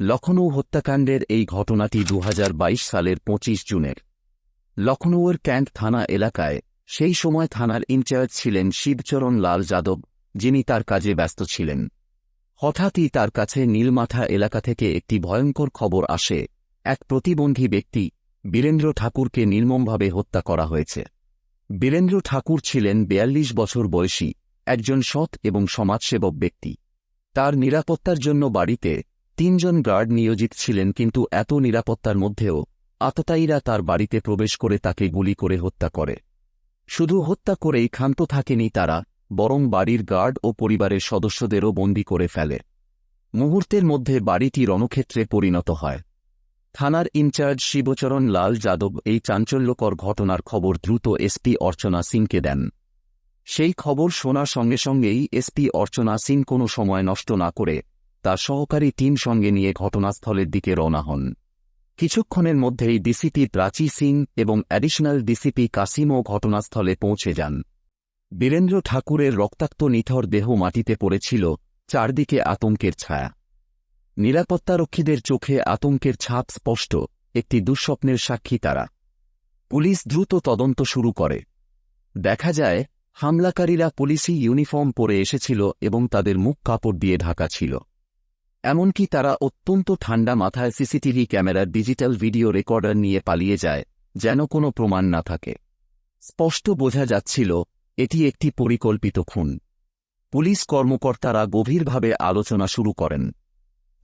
লখনৌ হত্যাকাণ্ডের এই ঘটনাটি দু হাজার বাইশ সালের পঁচিশ জুনের। লখনৌয়ের ক্যান্ট থানা এলাকায় সেই সময় থানার ইনচার্জ ছিলেন শিবচরণ লাল যাদব, যিনি তার কাজে ব্যস্ত ছিলেন। হঠাৎই তার কাছে নীলমাথা এলাকা থেকে একটি ভয়ঙ্কর খবর আসে। এক প্রতিবন্ধী ব্যক্তি, বীরেন্দ্র ঠাকুরকে নির্মমভাবে হত্যা করা হয়েছে। বীরেন্দ্র ঠাকুর ছিলেন বেয়াল্লিশ বছর বয়সী, একজন সৎ এবং সমাজসেবক ব্যক্তি। তার নিরাপত্তার জন্য বাড়িতে তিনজন গার্ড নিয়োজিত ছিলেন কিন্তু এত নিরাপত্তার মধ্যেও আততায়ীরা তার বাড়িতে প্রবেশ করে তাকে গুলি করে হত্যা করে। শুধু হত্যা করেই ক্ষান্ত থাকেনি তারা, বরং বাড়ির গার্ড ও পরিবারের সদস্যদেরও বন্দী করে ফেলে। মুহূর্তের মধ্যে বাড়িটি রণক্ষেত্রে পরিণত হয়। থানার ইনচার্জ শিবচরণ লাল যাদব এই চাঞ্চল্যকর ঘটনার খবর দ্রুত এসপি অর্চনা সিংকে দেন। সেই খবর শোনার সঙ্গে সঙ্গেই এসপি অর্চনা সিং কোনো সময় নষ্ট না করে তার সহকারী টিম সঙ্গে নিয়ে ঘটনাস্থলের দিকে রওনা হন। কিছুক্ষণের মধ্যেই ডিসিপি প্রাচী সিং এবং অ্যাডিশনাল ডিসিপি কাসিমও ঘটনাস্থলে পৌঁছে যান। বীরেন্দ্র ঠাকুরের রক্তাক্ত নিথর দেহ মাটিতে পড়েছিল, চারদিকে আতঙ্কের ছায়া। নিরাপত্তারক্ষীদের চোখে আতঙ্কের ছাপ স্পষ্ট, একটি দুঃস্বপ্নের সাক্ষী তারা। পুলিশ দ্রুত তদন্ত শুরু করে। দেখা যায়, হামলাকারীরা পুলিশি ইউনিফর্ম পরে এসেছিল এবং তাদের মুখ কাপড় দিয়ে ঢাকা ছিল। এমনকি তারা অত্যন্ত ঠান্ডা মাথায় সিসিটিভি ক্যামেরার ডিজিটাল ভিডিও রেকর্ডার নিয়ে পালিয়ে যায়, যেন কোনো প্রমাণ না থাকে। স্পষ্ট বোঝা যাচ্ছিল, এটি একটি পরিকল্পিত খুন। পুলিশ কর্মকর্তারা গভীরভাবে আলোচনা শুরু করেন।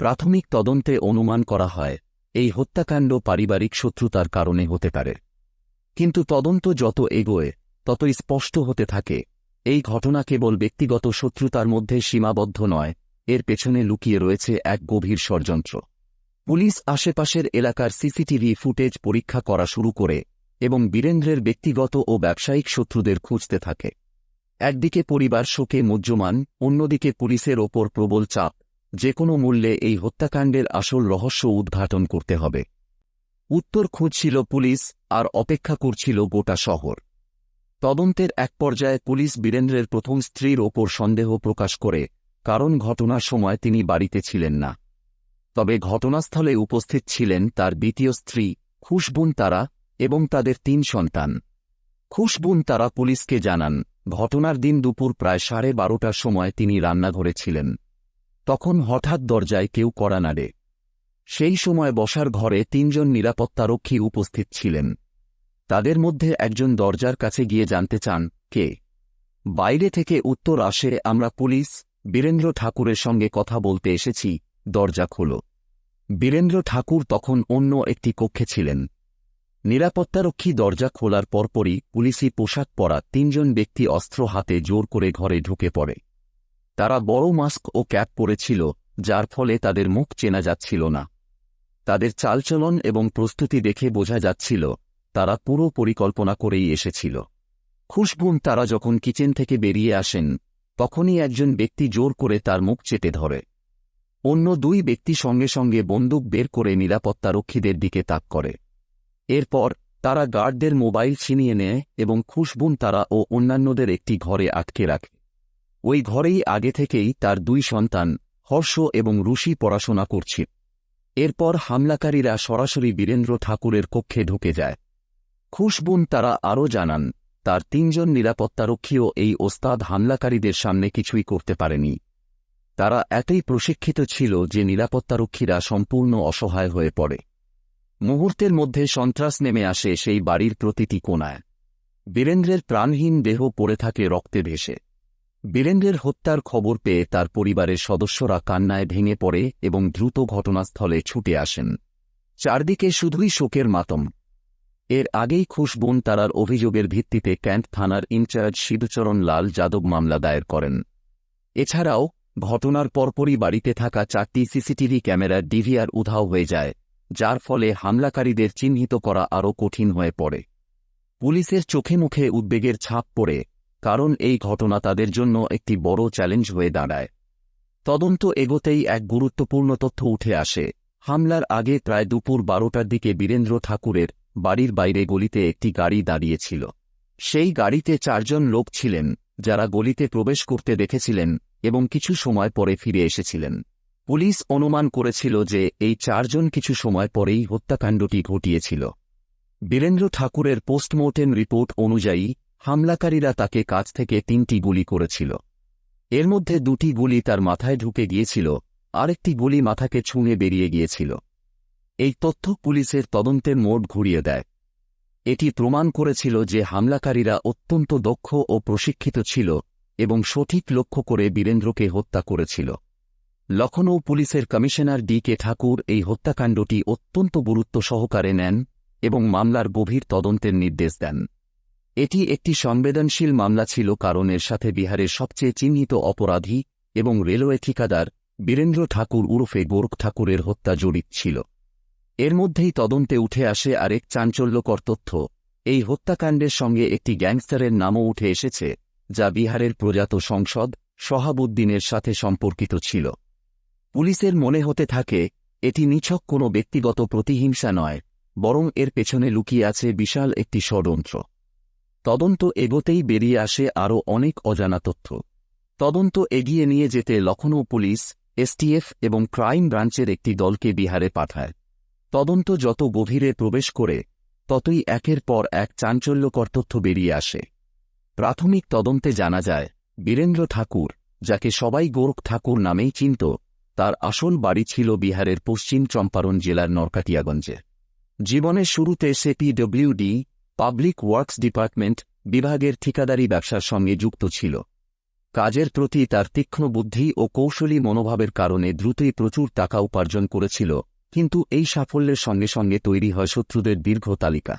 প্রাথমিক তদন্তে অনুমান করা হয়, এই হত্যাকাণ্ড পারিবারিক শত্রুতার কারণে হতে পারে। কিন্তু তদন্ত যত এগোয়, ততই স্পষ্ট হতে থাকে, এই ঘটনা কেবল ব্যক্তিগত শত্রুতার মধ্যে সীমাবদ্ধ নয় এর পেছনে লুকিয়ে রয়েছে এক গভীর ষড়যন্ত্র। পুলিশ আশেপাশের এলাকার সিসিটিভি ফুটেজ পরীক্ষা করা শুরু করে এবং বীরেন্দ্রের ব্যক্তিগত ও ব্যবসায়িক শত্রুদের খুঁজতে থাকে। একদিকে পরিবার শোকে মুজ্জমান, অন্যদিকে পুলিশের ওপর প্রবল চাপ। যে কোনো মূল্যে এই হত্যাকাণ্ডের আসল রহস্য উদ্ঘাটন করতে হবে। উত্তর খুঁজছিল পুলিশ, আর অপেক্ষা করছিল গোটা শহর। তদন্তের এক পর্যায়ে পুলিশ বীরেন্দ্রের প্রথম স্ত্রীর ওপর সন্দেহ প্রকাশ করে কারণ ঘটনার সময় তিনি বাড়িতে ছিলেন না। তবে ঘটনাস্থলে উপস্থিত ছিলেন তার দ্বিতীয় স্ত্রী, খুশবুন তারা, এবং তাদের তিন সন্তান। খুশবুন তারা পুলিশকে জানান, ঘটনার দিন দুপুর প্রায় সাড়ে বারোটার সময় তিনি রান্নাঘরে ছিলেন। তখন হঠাৎ দরজায় কেউ কড়া নাড়ে। সেই সময় বসার ঘরে তিনজন নিরাপত্তারক্ষী উপস্থিত ছিলেন। তাদের মধ্যে একজন দরজার কাছে গিয়ে জানতে চান, কে? বাইরে থেকে উত্তর আসে আমরা পুলিশ বীরেন্দ্র ঠাকুরের সঙ্গে কথা বলতে এসেছি, দরজা খোল। বীরেন্দ্র ঠাকুর তখন অন্য একটি কক্ষে ছিলেন। নিরাপত্তারক্ষী দরজা খোলার পরপরই পুলিশি পোশাক পরা তিনজন ব্যক্তি অস্ত্র হাতে জোর করে ঘরে ঢুকে পড়ে। তারা বড় মাস্ক ও ক্যাপ পরেছিল, যার ফলে তাদের মুখ চেনা যাচ্ছিল না। তাদের চালচলন এবং প্রস্তুতি দেখে বোঝা যাচ্ছিল, তারা পুরো পরিকল্পনা করেই এসেছিল। খুশবুন তারা যখন কিচেন থেকে বেরিয়ে আসেন তখনই একজন ব্যক্তি জোর করে তার মুখ চেটে ধরে। অন্য দুই ব্যক্তি সঙ্গে সঙ্গে বন্দুক বের করে নিরাপত্তারক্ষীদের দিকে তাক করে। এরপর তারা গার্ডদের মোবাইল ছিনিয়ে নেয় এবং খুশবুন তারা ও অন্যান্যদের একটি ঘরে আটকে রাখে। ওই ঘরেই আগে থেকেই তার দুই সন্তান, হর্ষ এবং রুশি পড়াশোনা করছিল এরপর হামলাকারীরা সরাসরি বীরেন্দ্র ঠাকুরের কক্ষে ঢুকে যায়। খুশবুন তারা আরও জানান তার তিনজন নিরাপত্তারক্ষীও এই ওস্তাদ হামলাকারীদের সামনে কিছুই করতে পারেনি। তারা এতই প্রশিক্ষিত ছিল যে নিরাপত্তারক্ষীরা সম্পূর্ণ অসহায় হয়ে পড়ে। মুহূর্তের মধ্যে সন্ত্রাস নেমে আসে সেই বাড়ির প্রতিটি কোনায়। বীরেন্দ্রের প্রাণহীন দেহ পড়ে থাকে রক্তে ভেসে। বীরেন্দ্রের হত্যার খবর পেয়ে তার পরিবারের সদস্যরা কান্নায় ভেঙে পড়ে এবং দ্রুত ঘটনাস্থলে ছুটে আসেন। চারদিকে শুধুই শোকের মাতম। এর আগেই খুশবুন তারার অভিযোগের ভিত্তিতে ক্যান্ট থানার ইনচার্জ শিবচরণ লাল যাদব মামলা দায়ের করেন। এছাড়াও, ঘটনার পরপরই বাড়িতে থাকা চারটি সিসিটিভি ক্যামেরার ডিভিআর উধাও হয়ে যায়, যার ফলে হামলাকারীদের চিহ্নিত করা আরও কঠিন হয়ে পড়ে। পুলিশের চোখে মুখে উদ্বেগের ছাপ পড়ে, কারণ এই ঘটনা তাদের জন্য একটি বড় চ্যালেঞ্জ হয়ে দাঁড়ায়। তদন্ত এগোতেই এক গুরুত্বপূর্ণ তথ্য উঠে আসে, হামলার আগে প্রায় দুপুর বারোটার দিকে বীরেন্দ্র ঠাকুরের বাড়ির বাইরে গলিতে একটি গাড়ি দাঁড়িয়েছিল। সেই গাড়িতে চারজন লোক ছিলেন, যারা গলিতে প্রবেশ করতে দেখেছিলেন এবং কিছু সময় পরে ফিরে এসেছিলেন। পুলিশ অনুমান করেছিল যে এই চারজন কিছু সময় পরেই হত্যাকাণ্ডটি ঘটিয়েছিল। বীরেন্দ্র ঠাকুরের পোস্টমর্টেম রিপোর্ট অনুযায়ী, হামলাকারীরা তাকে কাছ থেকে তিনটি গুলি করেছিল। এর মধ্যে দুটি গুলি তার মাথায় ঢুকে গিয়েছিল, আরেকটি গুলি মাথাকে ছুঁয়ে বেরিয়ে গিয়েছিল। এই তথ্য পুলিশের তদন্তের মোড় ঘুরিয়ে দেয়। এটি প্রমাণ করেছিল যে হামলাকারীরা অত্যন্ত দক্ষ ও প্রশিক্ষিত ছিল এবং সঠিক লক্ষ্য করে বীরেন্দ্রকে হত্যা করেছিল। লখনৌ পুলিশের কমিশনার ডি কে ঠাকুর এই হত্যাকাণ্ডটি অত্যন্ত গুরুত্ব সহকারে নেন এবং মামলার গভীর তদন্তের নির্দেশ দেন। এটি একটি সংবেদনশীল মামলা ছিল কারণ এর সাথে বিহারের সবচেয়ে চিহ্নিত অপরাধী এবং রেলওয়ে ঠিকাদার বীরেন্দ্র ঠাকুর উরফে গোরখ ঠাকুরের হত্যা জড়িত ছিল। এর মধ্যেই তদন্তে উঠে আসে আরেক চাঞ্চল্যকর তথ্য। এই হত্যাকাণ্ডের সঙ্গে একটি গ্যাংস্টারের নামও উঠে এসেছে, যা বিহারের প্রজাত সংসদ শহাবুদ্দিনের সাথে সম্পর্কিত ছিল। পুলিশের মনে হতে থাকে, এটি নিছক কোনো ব্যক্তিগত প্রতিহিংসা নয়, বরং এর পেছনে লুকিয়ে আছে বিশাল একটি ষড়যন্ত্র। তদন্ত এগোতেই বেরিয়ে আসে আরও অনেক অজানা তথ্য। তদন্ত এগিয়ে নিয়ে যেতে লখনৌ পুলিশ এসটিএফ এবং ক্রাইম ব্রাঞ্চের একটি দলকে বিহারে পাঠায়। তদন্ত যত গভীরে প্রবেশ করে, ততই একের পর এক চাঞ্চল্যকর তথ্য বেরিয়ে আসে। প্রাথমিক তদন্তে জানা যায়, বীরেন্দ্র ঠাকুর, যাকে সবাই গোরখ ঠাকুর নামেই চিনত, তার আসল বাড়ি ছিল বিহারের পশ্চিম চম্পারণ জেলার নরকাটিয়াগঞ্জে। জীবনের শুরুতে সে পিডব্লিউডি পাবলিক ওয়ার্কস ডিপার্টমেন্ট বিভাগের ঠিকাদারি ব্যবসার সঙ্গে যুক্ত ছিল। কাজের প্রতি তার তীক্ষ্ণ বুদ্ধি ও কৌশলী মনোভাবের কারণে দ্রুতই প্রচুর টাকা উপার্জন করেছিল কিন্তু এই সাফল্যের সঙ্গে সঙ্গে তৈরি হয় শত্রুদের দীর্ঘ তালিকা।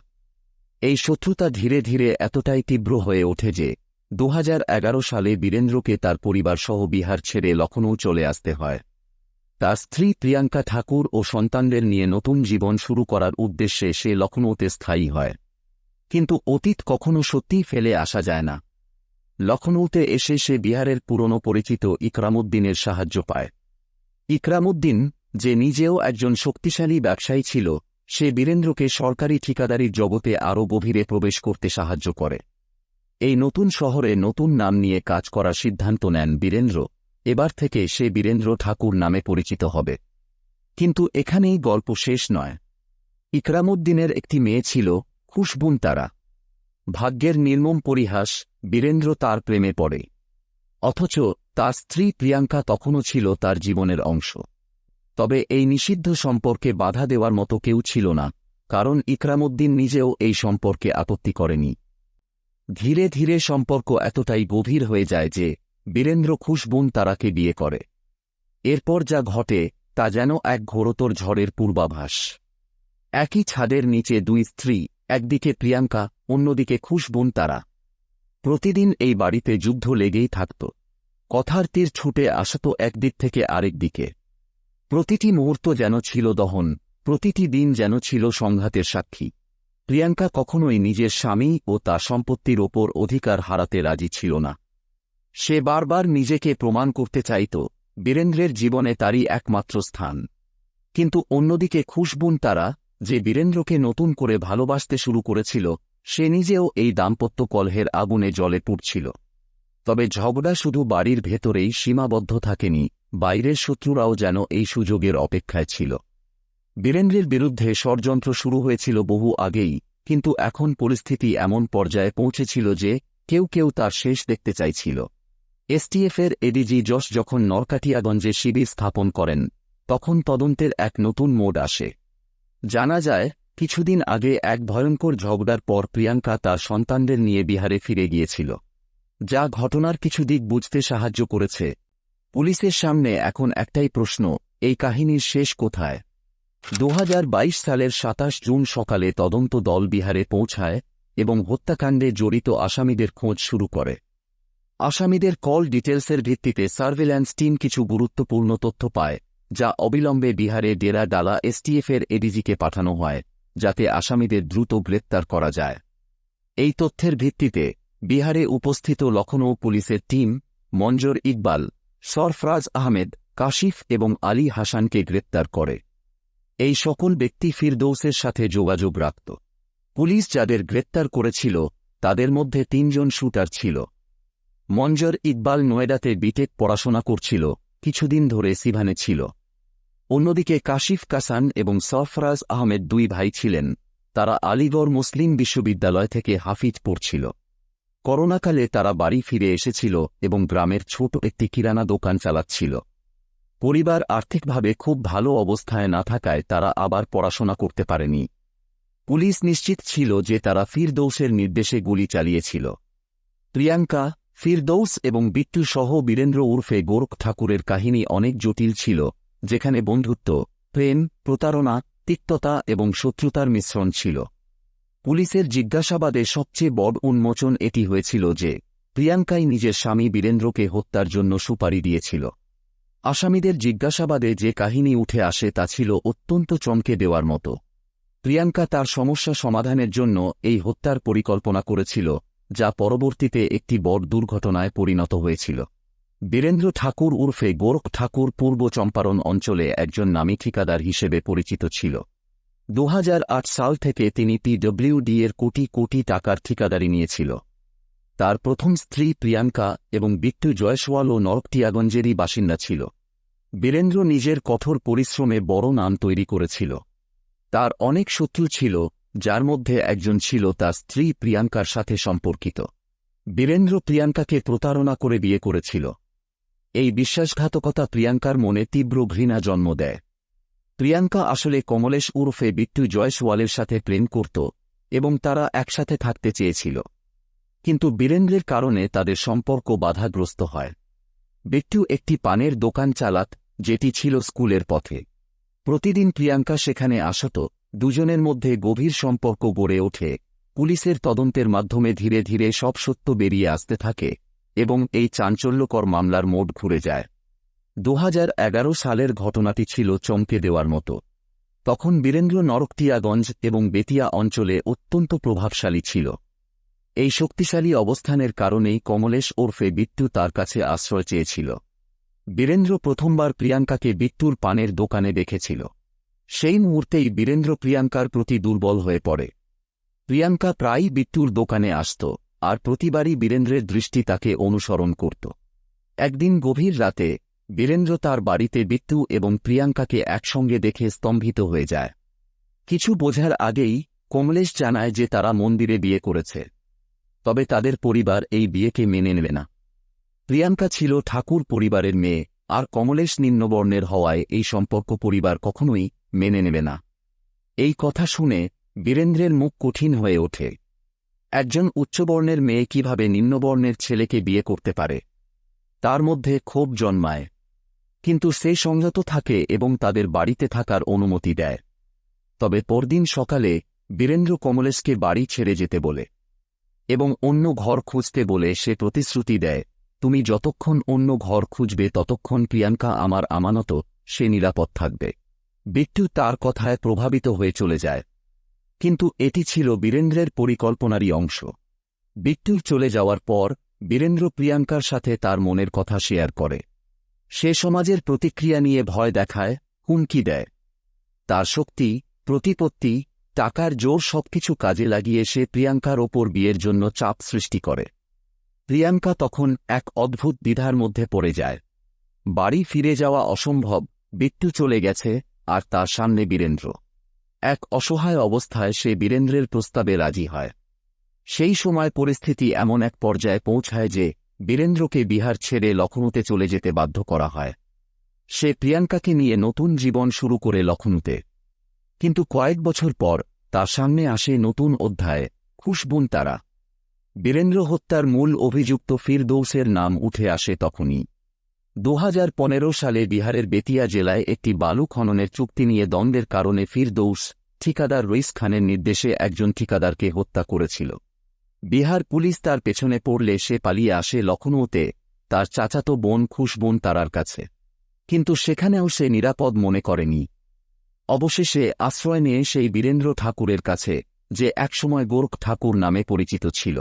এই শত্রুতা ধীরে ধীরে এতটাই তীব্র হয়ে ওঠে যে দু হাজার এগারো সালে বীরেন্দ্রকে তার পরিবারসহ বিহার ছেড়ে লখনৌ চলে আসতে হয়। তার স্ত্রী প্রিয়াঙ্কা ঠাকুর ও সন্তানদের নিয়ে নতুন জীবন শুরু করার উদ্দেশ্যে সে লখনৌতে স্থায়ী হয়। কিন্তু অতীত কখনো সত্যিই ফেলে আসা যায় না। লখনৌতে এসে সে বিহারের পুরনো পরিচিত ইকরামুদ্দিনের সাহায্য পায়। ইকরামুদ্দিন যে নিজেও একজন শক্তিশালী ব্যবসায়ী ছিল, সে বীরেন্দ্রকে সরকারি ঠিকাদারির জগতে আরও গভীরে প্রবেশ করতে সাহায্য করে। এই নতুন শহরে নতুন নাম নিয়ে কাজ করার সিদ্ধান্ত নেন বীরেন্দ্র। এবার থেকে সে বীরেন্দ্র ঠাকুর নামে পরিচিত হবে। কিন্তু এখানেই গল্প শেষ নয়। ইকরামুদ্দিনের একটি মেয়ে ছিল খুশবুন তারা ভাগ্যের নির্মম পরিহাস বীরেন্দ্র তার প্রেমে পড়ে। অথচ তার স্ত্রী প্রিয়াঙ্কা তখনও ছিল তার জীবনের অংশ। তবে এই নিষিদ্ধ সম্পর্কে বাধা দেওয়ার মতো কেউ ছিল না, কারণ ইকরামুদ্দিন নিজেও এই সম্পর্কে আপত্তি করেনি। ধীরে ধীরে সম্পর্ক এতটাই গভীর হয়ে যায় যে, বীরেন্দ্র খুশবুন তারাকে বিয়ে করে। এরপর যা ঘটে, তা যেন এক ঘোরতর ঝড়ের পূর্বাভাস। একই ছাদের নিচে দুই স্ত্রী, একদিকে প্রিয়াঙ্কা, অন্যদিকে খুশবুন তারা। প্রতিদিন এই বাড়িতে যুদ্ধ লেগেই থাকত। কথার তীর ছুটে আসত একদিক থেকে আরেক দিকে। প্রতিটি মুহূর্ত যেন ছিল দহন, প্রতিটি দিন যেন ছিল সংঘাতের সাক্ষী। প্রিয়াঙ্কা কখনোই নিজের স্বামী ও তার সম্পত্তির ওপর অধিকার হারাতে রাজি ছিল না। সে বারবার নিজেকে প্রমাণ করতে চাইত, বীরেন্দ্রের জীবনে তারই একমাত্র স্থান। কিন্তু অন্যদিকে খুশবুন তারা, যে বীরেন্দ্রকে নতুন করে ভালোবাসতে শুরু করেছিল, সে নিজেও এই দাম্পত্য কলহের আগুনে জলে পুড়ছিল। তবে ঝগড়া শুধু বাড়ির ভেতরেই সীমাবদ্ধ থাকেনি বাইরের শত্রুরাও যেন এই সুযোগের অপেক্ষায় ছিল। বীরেন্দ্রের বিরুদ্ধে ষড়যন্ত্র শুরু হয়েছিল বহু আগেই, কিন্তু এখন পরিস্থিতি এমন পর্যায়ে পৌঁছেছিল যে কেউ কেউ তার শেষ দেখতে চাইছিল। এসটিএফের এডিজি যশ যখন নরকাটিয়াগঞ্জে শিবির স্থাপন করেন, তখন তদন্তের এক নতুন মোড আসে। জানা যায়, কিছুদিন আগে এক ভয়ঙ্কর ঝগড়ার পর প্রিয়াঙ্কা তার সন্তানদের নিয়ে বিহারে ফিরে গিয়েছিল। যা ঘটনার কিছু দিক বুঝতে সাহায্য করেছে পুলিশের সামনে এখন একটাই প্রশ্ন, এই কাহিনীর শেষ কোথায়? দু হাজার বাইশ সালের সাতাশ জুন সকালে তদন্ত দল বিহারে পৌঁছায় এবং হত্যাকাণ্ডে জড়িত আসামিদের খোঁজ শুরু করে। আসামিদের কল ডিটেলসের ভিত্তিতে সার্ভেল্যান্স টিম কিছু গুরুত্বপূর্ণ তথ্য পায়, যা অবিলম্বে বিহারে ডেরা ডালা এসটিএফের এডিজিকে পাঠানো হয়, যাতে আসামিদের দ্রুত গ্রেপ্তার করা যায়। এই তথ্যের ভিত্তিতে বিহারে উপস্থিত লখনৌ পুলিশের টিম, মঞ্জর ইকবাল সরফরাজ আহমেদ, কাশিফ এবং আলী হাসানকে গ্রেপ্তার করে। এই সকল ব্যক্তি ফিরদৌসের সাথে যোগাযোগ রাখত। পুলিশ যাদের গ্রেপ্তার করেছিল, তাদের মধ্যে তিনজন শুটার ছিল। মঞ্জর ইকবাল নয়ডাতে বিটেক পড়াশোনা করছিল, কিছুদিন ধরে সিভানে ছিল। অন্যদিকে কাশিফ কাসান এবং সরফরাজ আহমেদ দুই ভাই ছিলেন, তারা আলিগড় মুসলিম বিশ্ববিদ্যালয় থেকে হাফিজ পড়ছিল। করোনাকালে তারা বাড়ি ফিরে এসেছিল এবং গ্রামের ছোট একটি কিরানা দোকান চালাচ্ছিল। পরিবার আর্থিকভাবে খুব ভালো অবস্থায় না থাকায় তারা আবার পড়াশোনা করতে পারেনি। পুলিশ নিশ্চিত ছিল যে তারা ফিরদৌসের নির্দেশে গুলি চালিয়েছিল। প্রিয়াঙ্কা, ফিরদৌস এবং বিট্টু সহ বীরেন্দ্র উর্ফে গোরখ ঠাকুরের কাহিনী অনেক জটিল ছিল, যেখানে বন্ধুত্ব, প্রেম, প্রতারণা, তিক্ততা এবং শত্রুতার মিশ্রণ ছিল। পুলিশের জিজ্ঞাসাবাদে সবচেয়ে বড় উন্মোচন এটি হয়েছিল যে, প্রিয়াঙ্কাই নিজের স্বামী বীরেন্দ্রকে হত্যার জন্য সুপারি দিয়েছিল। আসামিদের জিজ্ঞাসাবাদে যে কাহিনী উঠে আসে তা ছিল অত্যন্ত চমকে দেওয়ার মতো। প্রিয়াঙ্কা তার সমস্যা সমাধানের জন্য এই হত্যার পরিকল্পনা করেছিল, যা পরবর্তীতে একটি বড় দুর্ঘটনায় পরিণত হয়েছিল। বীরেন্দ্র ঠাকুর উর্ফে গোরখ ঠাকুর পূর্ব চম্পারণ অঞ্চলে একজন নামী ঠিকাদার হিসেবে পরিচিত ছিল। দু হাজার আট সাল থেকে তিনি পিডব্লিউডি এর কোটি কোটি টাকার ঠিকাদারি নিয়েছিল। তার প্রথম স্ত্রী প্রিয়াঙ্কা এবং বিট্টু জয়সওয়াল ও নরকটিয়াগঞ্জেরই বাসিন্দা ছিল। বীরেন্দ্র নিজের কঠোর পরিশ্রমে বড় নাম তৈরি করেছিল। তার অনেক শত্রু ছিল, যার মধ্যে একজন ছিল তার স্ত্রী প্রিয়াঙ্কার সাথে সম্পর্কিত। বীরেন্দ্র প্রিয়াঙ্কাকে প্রতারণা করে বিয়ে করেছিল। এই বিশ্বাসঘাতকতা প্রিয়াঙ্কার মনে তীব্র ঘৃণা জন্ম দেয়। প্রিয়াঙ্কা আসলে কমলেশ উরফে বিট্টু জয়সওয়ালের সাথে প্রেম করত, এবং তারা একসাথে থাকতে চেয়েছিল। কিন্তু বীরেন্দ্রের কারণে তাদের সম্পর্ক বাধাগ্রস্ত হয়। বিট্টু একটি পানের দোকান চালাত, যেটি ছিল স্কুলের পথে। প্রতিদিন প্রিয়াঙ্কা সেখানে আসত, দুজনের মধ্যে গভীর সম্পর্ক গড়ে ওঠে, পুলিশের তদন্তের মাধ্যমে ধীরে ধীরে সব সত্য বেরিয়ে আসতে থাকে, এবং এই চাঞ্চল্যকর মামলার মোড় ঘুরে যায়। দু হাজার এগারো সালের ঘটনাটি ছিল চমকে দেওয়ার মতো। তখন বীরেন্দ্র নরকটিয়াগঞ্জ এবং বেতিয়া অঞ্চলে অত্যন্ত প্রভাবশালী ছিল। এই শক্তিশালী অবস্থানের কারণেই কমলেশ ওরফে বিট্টু তার কাছে আশ্রয় চেয়েছিল। বীরেন্দ্র প্রথমবার প্রিয়াঙ্কাকে বিট্টুর পানের দোকানে দেখেছিল। সেই মুহূর্তেই বীরেন্দ্র প্রিয়াঙ্কার প্রতি দুর্বল হয়ে পড়ে। প্রিয়াঙ্কা প্রায়ই বিট্টুর দোকানে আসত, আর প্রতিবারই বীরেন্দ্রের দৃষ্টি তাকে অনুসরণ করত। একদিন গভীর রাতে বীরেন্দ্র তার বাড়িতে বিট্টু এবং প্রিয়াঙ্কাকে একসঙ্গে দেখে স্তম্ভিত হয়ে যায়। কিছু বোঝার আগেই কমলেশ জানায় যে তারা মন্দিরে বিয়ে করেছে। তবে তাদের পরিবার এই বিয়েকে মেনে নেবে না। প্রিয়াঙ্কা ছিল ঠাকুর পরিবারের মেয়ে, আর কমলেশ নিম্নবর্ণের হওয়ায় এই সম্পর্ক পরিবার কখনোই মেনে নেবে না। এই কথা শুনে বীরেন্দ্রের মুখ কঠিন হয়ে ওঠে। একজন উচ্চবর্ণের মেয়ে কীভাবে নিম্নবর্ণের ছেলেকে বিয়ে করতে পারে? তার মধ্যে ক্ষোভ জন্মায়। কিন্তু সে সংযত থাকে এবং তাদের বাড়িতে থাকার অনুমতি দেয়। তবে পরদিন সকালে বীরেন্দ্র কমলেশকে বাড়ি ছেড়ে যেতে বলে এবং অন্য ঘর খুঁজতে বলে সে প্রতিশ্রুতি দেয়, তুমি যতক্ষণ অন্য ঘর খুঁজবে ততক্ষণ প্রিয়াঙ্কা আমার আমানত, সে নিরাপদ থাকবে। বিট্টু তার কথায় প্রভাবিত হয়ে চলে যায়। কিন্তু এটি ছিল বীরেন্দ্রের পরিকল্পনারই অংশ। বিট্টুর চলে যাওয়ার পর বীরেন্দ্র প্রিয়াঙ্কার সাথে তার মনের কথা শেয়ার করে। সে সমাজের প্রতিক্রিয়া নিয়ে ভয় দেখায়, হুমকি দেয়। তার শক্তি, প্রতিপত্তি, টাকার জোর সবকিছু কাজে লাগিয়ে সে প্রিয়াঙ্কার ওপর বিয়ের জন্য চাপ সৃষ্টি করে। প্রিয়াঙ্কা তখন এক অদ্ভুত দ্বিধার মধ্যে পড়ে যায়। বাড়ি ফিরে যাওয়া অসম্ভব, বিট্টু চলে গেছে, আর তার সামনে বীরেন্দ্র। এক অসহায় অবস্থায় সে বীরেন্দ্রের প্রস্তাবে রাজি হয়। সেই সময় পরিস্থিতি এমন এক পর্যায়ে পৌঁছায় যে বীরেন্দ্রকে বিহার ছেড়ে লখনৌতে চলে যেতে বাধ্য করা হয়। সে প্রিয়াঙ্কাকে নিয়ে নতুন জীবন শুরু করে লখনৌতে কিন্তু কয়েক বছর পর তার সামনে আসে নতুন অধ্যায়, খুশবুন তারা। বীরেন্দ্র হত্যার মূল অভিযুক্ত ফিরদৌসের নাম উঠে আসে তখনই। দু হাজার পনেরো সালে বিহারের বেতিয়া জেলায় একটি বালু খননের চুক্তি নিয়ে দ্বন্দ্বের কারণে ফিরদৌস ঠিকাদার রইস খানের নির্দেশে একজন ঠিকাদারকে হত্যা করেছিল। বিহার পুলিশ তার পেছনে পড়লে সে পালিয়ে আসে লখনৌতে তার চাচাতো বোন খুশবোন তারার কাছে। কিন্তু সেখানেও সে নিরাপদ মনে করেনি। অবশেষে আশ্রয় নিয়ে সেই বীরেন্দ্র ঠাকুরের কাছে, যে একসময় গোরখ ঠাকুর নামে পরিচিত ছিল।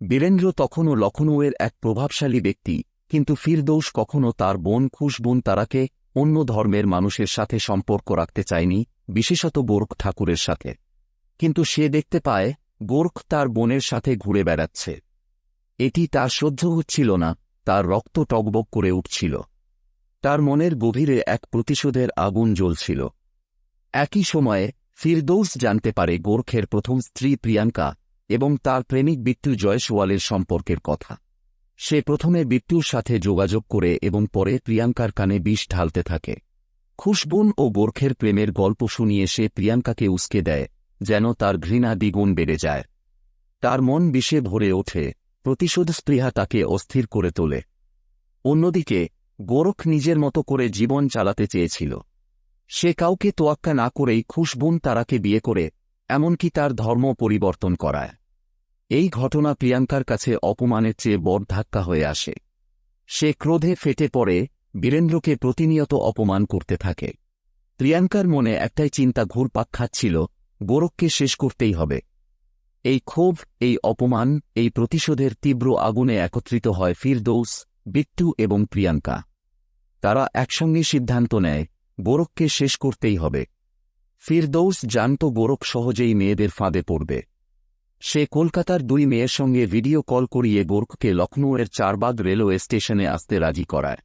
বীরেন্দ্র তখনও লখনৌয়ের এক প্রভাবশালী ব্যক্তি, কিন্তু ফিরদৌস কখনও তার বোন খুশবোন তারাকে অন্য ধর্মের মানুষের সাথে সম্পর্ক রাখতে চায়নি, বিশেষত গোরখ ঠাকুরের সাথে। কিন্তু সে দেখতে পায় গোর্খ তার বোনের সাথে ঘুরে বেড়াচ্ছে। এটি তার সহ্য হচ্ছিল না, তার রক্ত টকবক করে উঠছিল। তার মনের গভীরে এক প্রতিশোধের আগুন জ্বলছিল। একই সময়ে, ফিরদৌস জানতে পারে গোর্খের প্রথম স্ত্রী প্রিয়াঙ্কা এবং তার প্রেমিক বিট্টু জয়সওয়ালের সম্পর্কের কথা। সে প্রথমে বিট্টুর সাথে যোগাযোগ করে এবং পরে প্রিয়াঙ্কার কানে বিষ ঢালতে থাকে। খুশবুন ও গোর্খের প্রেমের গল্প শুনিয়ে সে প্রিয়াঙ্কাকে উস্কে দেয়। যেন তার ঘৃণা দ্বিগুণ বেড়ে যায়। তার মন বিষে ভরে ওঠে, প্রতিশোধ স্পৃহা তাকে অস্থির করে তোলে। অন্যদিকে, গোরখ নিজের মতো করে জীবন চালাতে চেয়েছিল। সে কাউকে তোয়াক্কা না করেই খুশবুন তারাকে বিয়ে করে, এমনকি তার ধর্ম পরিবর্তন করায়। এই ঘটনা প্রিয়াঙ্কার কাছে অপমানের চেয়ে বড় ধাক্কা হয়ে আসে। সে ক্রোধে ফেটে পড়ে, বীরেন্দ্রকে প্রতিনিয়ত অপমান করতে থাকে। প্রিয়াঙ্কার মনে একটাই চিন্তা ঘুরপাক খাচ্ছিল গোরখকে শেষ করতেই হবে। এই ক্ষোভ, এই অপমান, এই প্রতিশোধের তীব্র আগুনে একত্রিত হয় ফিরদৌস, বিট্টু এবং প্রিয়াঙ্কা। তারা একসঙ্গে সিদ্ধান্ত নেয়, গোরখকে শেষ করতেই হবে। ফিরদৌস জানত গোরখ সহজেই মেয়েদের ফাঁদে পড়বে। সে কলকাতার দুই মেয়ের সঙ্গে ভিডিও কল করিয়ে গোরখকে লখনৌয়ের চারবাগ রেলওয়ে স্টেশনে আসতে রাজি করায়।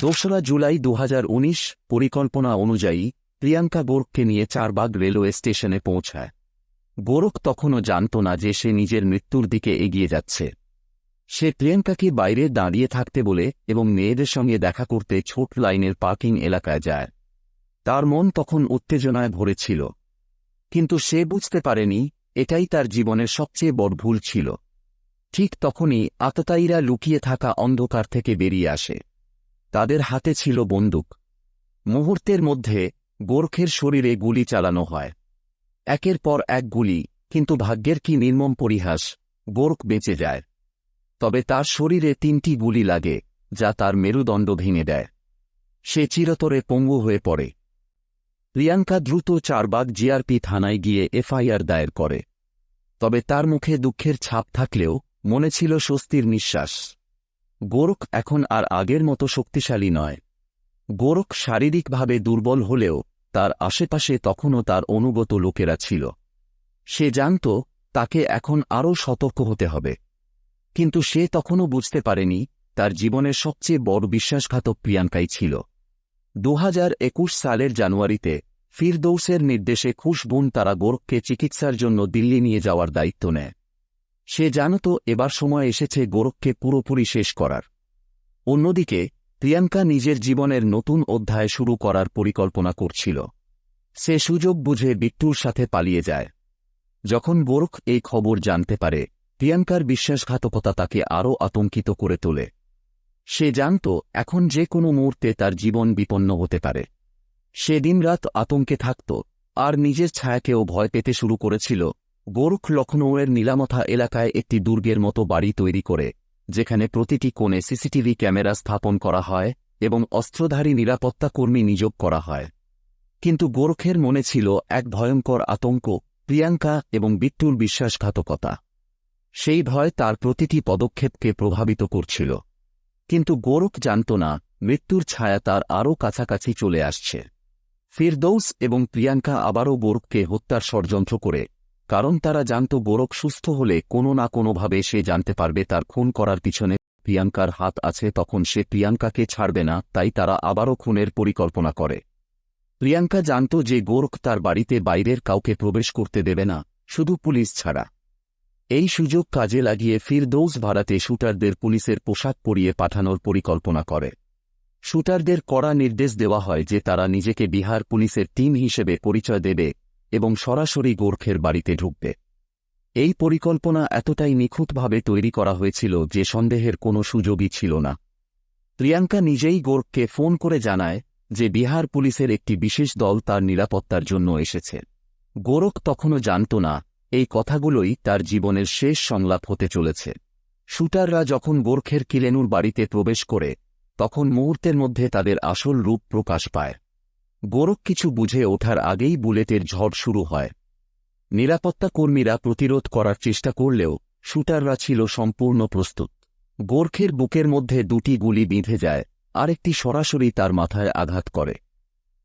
দোসরা জুলাই দু হাজার উনিশ পরিকল্পনা অনুযায়ী প্রিয়াঙ্কা গোরখকে নিয়ে চারবাগ রেলওয়ে স্টেশনে পৌঁছায়। গোরখ তখনও জানত না যে সে নিজের মৃত্যুর দিকে এগিয়ে যাচ্ছে। সে প্রিয়াঙ্কাকে বাইরে দাঁড়িয়ে থাকতে বলে এবং মেয়েদের সঙ্গে দেখা করতে ছোট লাইনের পার্কিং এলাকায় যায়। তার মন তখন উত্তেজনায় ভরেছিল। কিন্তু সে বুঝতে পারেনি, এটাই তার জীবনের সবচেয়ে বড় ভুল ছিল। ঠিক তখনই আততায়ীরা লুকিয়ে থাকা অন্ধকার থেকে বেরিয়ে আসে। তাদের হাতে ছিল বন্দুক। মুহূর্তের মধ্যে গোর্খের শরীরে গুলি চালানো হয়। একের পর এক গুলি, কিন্তু ভাগ্যের কি নির্মম পরিহাস, গোর্খ বেঁচে যায়। তবে তার শরীরে তিনটি গুলি লাগে, যা তার মেরুদণ্ড ভেঙে দেয়। সে চিরতরে পঙ্গু হয়ে পড়ে। প্রিয়াঙ্কা দ্রুত চারবাগ জিআরপি থানায় গিয়ে এফআইআর দায়ের করে। তবে তার মুখে দুঃখের ছাপ থাকলেও, মনে ছিল স্বস্তির নিঃশ্বাস। গোরখ এখন আর আগের মতো শক্তিশালী নয়। গোরখ শারীরিকভাবে দুর্বল হলেও তার আশেপাশে তখনও তার অনুগত লোকেরা ছিল। সে জানত, তাকে এখন আরও সতর্ক হতে হবে। কিন্তু সে তখনও বুঝতে পারেনি, তার জীবনের সবচেয়ে বড় বিশ্বাসঘাতক প্রিয়াঙ্কাই ছিল। দুহাজার একুশ সালের জানুয়ারিতে, ফিরদৌসের নির্দেশে খুশবুন তারা গোরখকে চিকিৎসার জন্য দিল্লি নিয়ে যাওয়ার দায়িত্ব নেয়। সে জানত, এবার সময় এসেছে গোরখকে পুরোপুরি শেষ করার। অন্যদিকে প্রিয়াঙ্কা নিজের জীবনের নতুন অধ্যায় শুরু করার পরিকল্পনা করছিল। সে সুযোগ বুঝে বিট্টুর সাথে পালিয়ে যায়। যখন গোরখ এই খবর জানতে পারে, প্রিয়াঙ্কার বিশ্বাসঘাতকতা তাকে আরও আতঙ্কিত করে তোলে। সে জানত, এখন যে কোনো মুহূর্তে তার জীবন বিপন্ন হতে পারে। সে দিনরাত আতঙ্কে থাকত, আর নিজের ছায়াকেও ভয় পেতে শুরু করেছিল। গোরখ লখনৌয়ের নীলামথা এলাকায় একটি দুর্গের মতো বাড়ি তৈরি করে যেখানে প্রতিটি কোণে সিসিটিভি ক্যামেরা স্থাপন করা হয় এবং অস্ত্রধারী নিরাপত্তা কর্মী নিয়োগ করা হয়। কিন্তু গোরখের মনে ছিল এক ভয়ঙ্কর আতঙ্ক, প্রিয়াঙ্কা এবং বিট্টুর বিশ্বাসঘাতকতা। সেই ভয় তার প্রতিটি পদক্ষেপকে প্রভাবিত করছিল। কিন্তু গোরখ জানত না, মৃত্যুর ছায়া তার আরও কাছাকাছি চলে আসছে। ফিরদৌস এবং প্রিয়াঙ্কা আবারও গোরখকে হত্যার ষড়যন্ত্র করে কারণ তারা জানত গোরখ সুস্থ হলে কোনো না কোনোভাবে সে জানতে পারবে তার খুন করার পিছনে প্রিয়াঙ্কার হাত আছে তখন সে প্রিয়াঙ্কাকে ছাড়বে না, তাই তারা আবারও খুনের পরিকল্পনা করে। প্রিয়াঙ্কা জানত যে গোরখ তার বাড়িতে বাইরের কাউকে প্রবেশ করতে দেবে না, শুধু পুলিশ ছাড়া। এই সুযোগ কাজে লাগিয়ে ফিরদৌস ভাড়াতে শুটারদের পুলিশের পোশাক পরিয়ে পাঠানোর পরিকল্পনা করে। শুটারদের কড়া নির্দেশ দেওয়া হয় যে তারা নিজেকে বিহার পুলিশের টিম হিসেবে পরিচয় দেবে এবং সরাসরি গোর্খের বাড়িতে ঢুকবে। এই পরিকল্পনা এতটাই নিখুঁতভাবে তৈরি করা হয়েছিল যে সন্দেহের কোনো সুযোগই ছিল না। প্রিয়াঙ্কা নিজেই গোর্খকে ফোন করে জানায় যে বিহার পুলিশের একটি বিশেষ দল তার নিরাপত্তার জন্য এসেছে। গোরখ তখনও জানত না, এই কথাগুলোই তার জীবনের শেষ সংলাপ হতে চলেছে। শুটাররা যখন গোর্খের কিলেনুর বাড়িতে প্রবেশ করে, তখন মুহূর্তের মধ্যে তাদের আসল রূপ প্রকাশ পায়। গোরখ কিছু বুঝে ওঠার আগেই বুলেটের ঝড় শুরু হয়। নিরাপত্তা কর্মীরা প্রতিরোধ করার চেষ্টা করলেও শুটাররা ছিল সম্পূর্ণ প্রস্তুত। গোর্খের বুকের মধ্যে দুটি গুলি বিঁধে যায়, আরেকটি সরাসরি তার মাথায় আঘাত করে।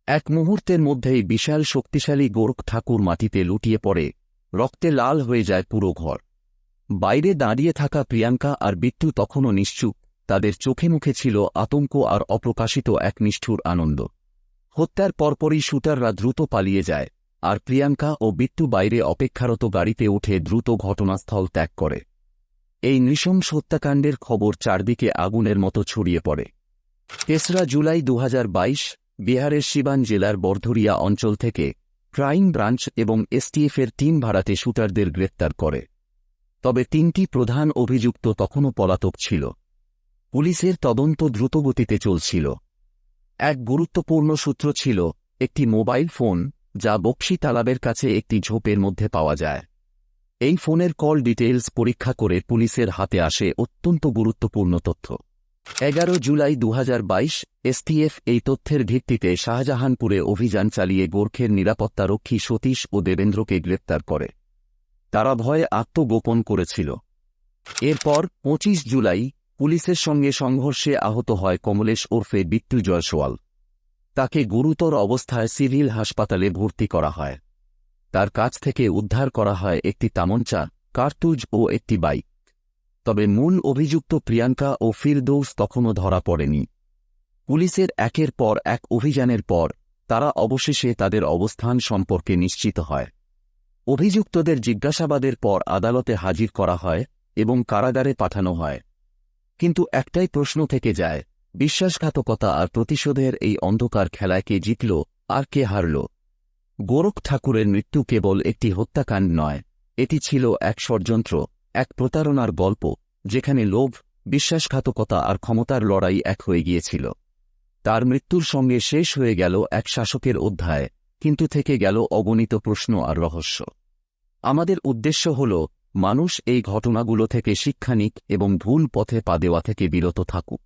এক মুহূর্তের মধ্যেই বিশাল শক্তিশালী গোর্খ ঠাকুর মাটিতে লুটিয়ে পড়ে, রক্তে লাল হয়ে যায় পুরো ঘর। বাইরে দাঁড়িয়ে থাকা প্রিয়াঙ্কা আর বিট্টু তখনও নিশ্চুপ, তাদের চোখে মুখে ছিল আতঙ্ক আর অপ্রকাশিত এক নিষ্ঠুর আনন্দ। হত্যার পরপরই শুটাররা দ্রুত পালিয়ে যায়, আর প্রিয়াঙ্কা ও বিট্টু বাইরে অপেক্ষারত গাড়িতে উঠে দ্রুত ঘটনাস্থল ত্যাগ করে। এই নৃশংস হত্যাকাণ্ডের খবর চারদিকে আগুনের মতো ছড়িয়ে পড়ে। তেসরা জুলাই দু হাজার বাইশ, বিহারের সিবান জেলার বর্ধরিয়া অঞ্চল থেকে ক্রাইম ব্রাঞ্চ এবং এসটিএফের টিম ভাড়াতে শুটারদের গ্রেপ্তার করে। তবে তিনটি প্রধান অভিযুক্ত তখনও পলাতক ছিল। পুলিশের তদন্ত দ্রুতগতিতে চলছিল। এক গুরুত্বপূর্ণ সূত্র ছিল, একটি মোবাইল ফোন, যা বক্সি তালাবের কাছে একটি ঝোপের মধ্যে পাওয়া যায়। এই ফোনের কল ডিটেইলস পরীক্ষা করে পুলিশের হাতে আসে অত্যন্ত গুরুত্বপূর্ণ তথ্য। এগারো জুলাই দুহাজার বাইশ এসটিএফ এই তথ্যের ভিত্তিতে শাহজাহানপুরে অভিযান চালিয়ে গোর্খের নিরাপত্তারক্ষী সতীশ ও দেবেন্দ্রকে গ্রেপ্তার করে। তারা ভয়ে আত্মগোপন করেছিল। এরপর পঁচিশ জুলাই পুলিশের সঙ্গে সংঘর্ষে আহত হয় কমলেশ ওরফে বিট্টু জয়সওয়াল। তাকে গুরুতর অবস্থায় সিভিল হাসপাতালে ভর্তি করা হয়। তার কাছ থেকে উদ্ধার করা হয় একটি তামঞ্চা, কার্তুজ ও একটি বাইক। তবে মূল অভিযুক্ত প্রিয়াঙ্কা ও ফিরদৌস তখনও ধরা পড়েনি। পুলিশের একের পর এক অভিযানের পর, তারা অবশেষে তাদের অবস্থান সম্পর্কে নিশ্চিত হয়। অভিযুক্তদের জিজ্ঞাসাবাদের পর আদালতে হাজির করা হয় এবং কারাগারে পাঠানো হয়। কিন্তু একটাই প্রশ্ন থেকে যায়, বিশ্বাসঘাতকতা আর প্রতিশোধের এই অন্ধকার খেলায় কে জিতল আর কে হারল? গোরখ ঠাকুরের মৃত্যু কেবল একটি হত্যাকাণ্ড নয়, এটি ছিল এক ষড়যন্ত্র, এক প্রতারণার গল্প, যেখানে লোভ, বিশ্বাসঘাতকতা আর ক্ষমতার লড়াই এক হয়ে গিয়েছিল। তার মৃত্যুর সঙ্গে শেষ হয়ে গেল এক শাসকের অধ্যায়, কিন্তু থেকে গেল অগণিত প্রশ্ন আর রহস্য। আমাদের উদ্দেশ্য হল মানুষ এই ঘটনাগুলো থেকে শিক্ষা নিক এবং ভুল পথে পা দেওয়া থেকে বিরত থাকুক।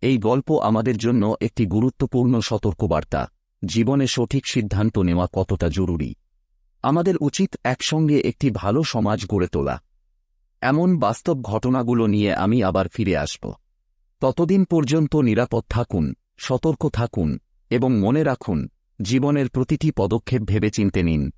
এই গল্প আমাদের জন্য একটি গুরুত্বপূর্ণ সতর্কবার্তা। জীবনে সঠিক সিদ্ধান্ত নেওয়া কতটা জরুরি? আমাদের উচিত একসঙ্গে একটি ভালো সমাজ গড়ে তোলা। এমন বাস্তব ঘটনাগুলো নিয়ে আমি আবার ফিরে আসব। ততদিন পর্যন্ত নিরাপদ থাকুন, সতর্ক থাকুন এবং মনে রাখুন, জীবনের প্রতিটি পদক্ষেপ ভেবেচিন্তে নিন।